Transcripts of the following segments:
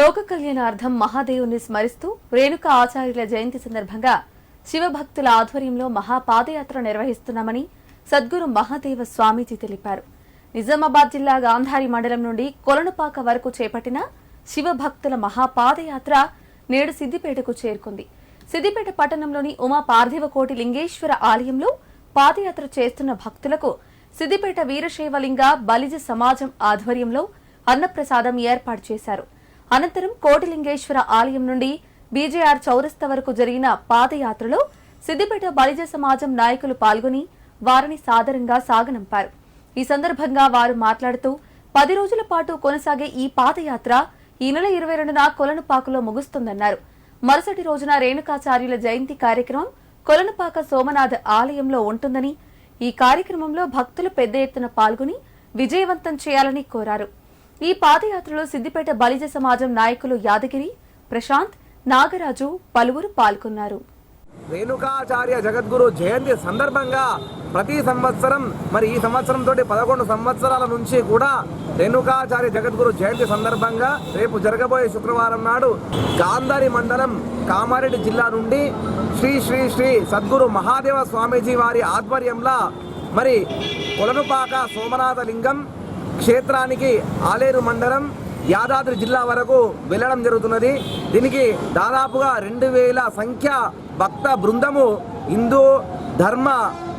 లోక కళ్యాణార్థం మహాదేవుని స్మరిస్తూ రేణుక ఆచార్యుల జయంతి సందర్భంగా శివభక్తుల ఆధ్వర్యంలో మహాపాదయాత్ర నిర్వహిస్తున్నామని సద్గురు మహాదేవ స్వామీజీ తెలిపారు. నిజామాబాద్ జిల్లా గాంధారి మండలం నుండి కొలనుపాక వరకు చేపట్టిన శివభక్తుల మహాపాదయాత్ర నేడు సిద్దిపేటకు చేరుకుంది. సిద్దిపేట పట్టణంలోని ఉమా పార్థివకోటి లింగేశ్వర ఆలయంలో పాదయాత్ర చేస్తున్న భక్తులకు సిద్దిపేట వీరశైవలింగ బలిజ సమాజం ఆధ్వర్యంలో అన్నప్రసాదం ఏర్పాటు చేశారు. అనంతరం కోటిలింగేశ్వర ఆలయం నుండి బీజేఆర్ చౌరస్తా వరకు జరిగిన పాదయాత్రలో సిద్దిపేట బలిజ సమాజం నాయకులు పాల్గొని వారిని సాదరంగా సాగనంపారు. ఈ సందర్భంగా వారు మాట్లాడుతూ పది రోజుల పాటు కొనసాగే ఈ పాదయాత్ర ఈ నెల ఇరవై రెండున కొలనుపాకలో ముగుస్తుందన్నారు. మరుసటి రోజున రేణుకాచార్యుల జయంతి కార్యక్రమం కొలనుపాక సోమనాథ ఆలయంలో ఉంటుందని ఈ కార్యక్రమంలో భక్తులు పెద్ద ఎత్తున పాల్గొని విజయవంతం చేయాలని కోరారు. ఈ పాదయాత్రలో సిద్దిపేట బలిజ సమాజం నాయకులు యాదగిరి ప్రశాంత్ నాగరాజు పలువురు పాల్గొన్నారు. రేణుకాచార్య జగద్గురు జయంతి సందర్భంగా ప్రతి సంవత్సరం మరి ఈ సంవత్సరం తోటి పదకొండు సంవత్సరాల నుంచి కూడా రేణుకాచార్య జగద్గురు జయంతి సందర్భంగా రేపు జరగబోయే శుక్రవారం నాడు గాంధారి మండలం కామారెడ్డి జిల్లా నుండి శ్రీ శ్రీ శ్రీ సద్గురు మహాదేవ స్వామీజీ వారి ఆధ్వర్యంలో మరి కొలనుపాక సోమనాథ లింగం క్షేత్రానికి ఆలేరు మండలం యాదాద్రి జిల్లా వరకు వెళ్ళడం జరుగుతున్నది. దీనికి దాదాపుగా రెండు వేల సంఖ్య భక్త బృందము హిందూ ధర్మ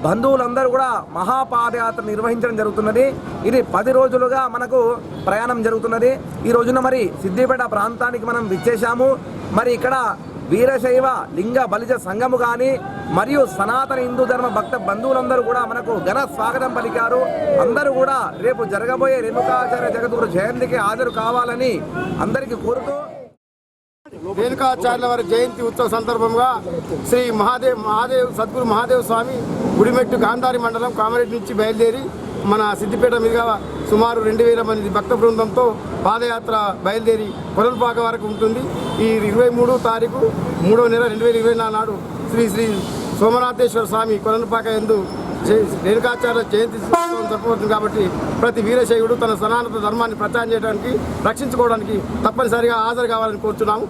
బంధువులందరూ కూడా మహాపాదయాత్ర నిర్వహించడం జరుగుతున్నది. ఇది పది రోజులుగా మనకు ప్రయాణం జరుగుతున్నది. ఈ రోజున మరి సిద్దిపేట ప్రాంతానికి మనం విచ్చేశాము. మరి ఇక్కడ వీరశైవ లింగ బలిజ సంఘము కానీ మరియు సనాతన హిందూ ధర్మ భక్త బంధువులందరూ కూడా మనకు ఘన స్వాగతం పలికారు. అందరూ కూడా రేపు జరగబోయే రేణుకాచార్య జగద్గురు జయంతికి హాజరు కావాలని అందరికీ కోరుతూ రేణుకాచార్యుల వారి జయంతి ఉత్సవ సందర్భంగా శ్రీ మహాదేవ్ మహాదేవ్ సద్గురు మహాదేవ్ స్వామి గుడిమెట్టు గాంధారి మండలం కామరెడ్డి నుంచి బయలుదేరి మన సిద్దిపేట మీదుగా సుమారు రెండు వేల మంది భక్త బృందంతో పాదయాత్ర బయలుదేరి కొరల్పాక వరకు ఉంటుంది. ఈ ఇరవై మూడో తారీఖు మూడో నెల రెండు వేల ఇరవై నాడు శ్రీ శ్రీ సోమనాథేశ్వర స్వామి కొలనపాక ఎందు రేణుకాచార్య జయంతి ఉత్సవం కాబట్టి ప్రతి వీరశైవుడు తన సనాతన ధర్మాన్ని ప్రచారం చేయడానికి రక్షించుకోవడానికి తప్పనిసరిగా హాజరు కావాలని కోరుతున్నాము